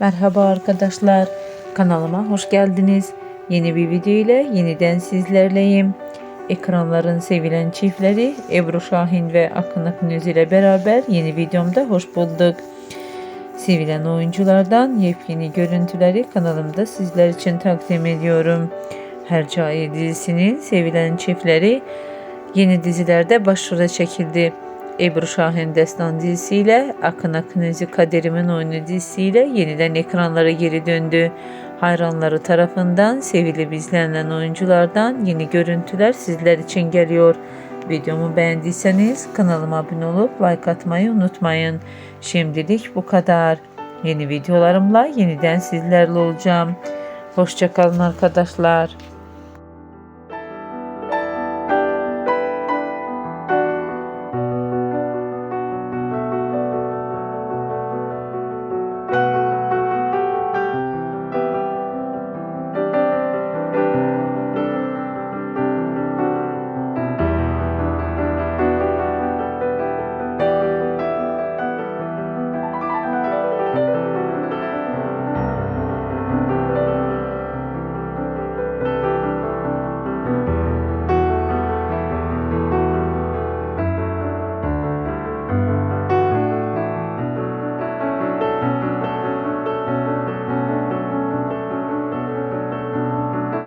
Merhaba arkadaşlar, kanalıma hoş geldiniz. Yeni bir video ile yeniden sizlerleyim. Ekranların sevilen çiftleri Ebru Şahin ve Akın Akınöz ile beraber yeni videomda hoş bulduk. Sevilen oyunculardan yepyeni görüntüleri kanalımda sizler için takdim ediyorum. Hercai dizisinin sevilen çiftleri yeni dizilerde başrole çekildi. Ebru Şahin Destan dizisiyle Akın Akınözü Kaderimin Oyunu dizisiyle yeniden ekranlara geri döndü. Hayranları tarafından sevilip izlenen oyunculardan yeni görüntüler sizler için geliyor. Videomu beğendiyseniz kanalıma abone olup like atmayı unutmayın. Şimdilik bu kadar. Yeni videolarımla yeniden sizlerle olacağım. Hoşçakalın arkadaşlar.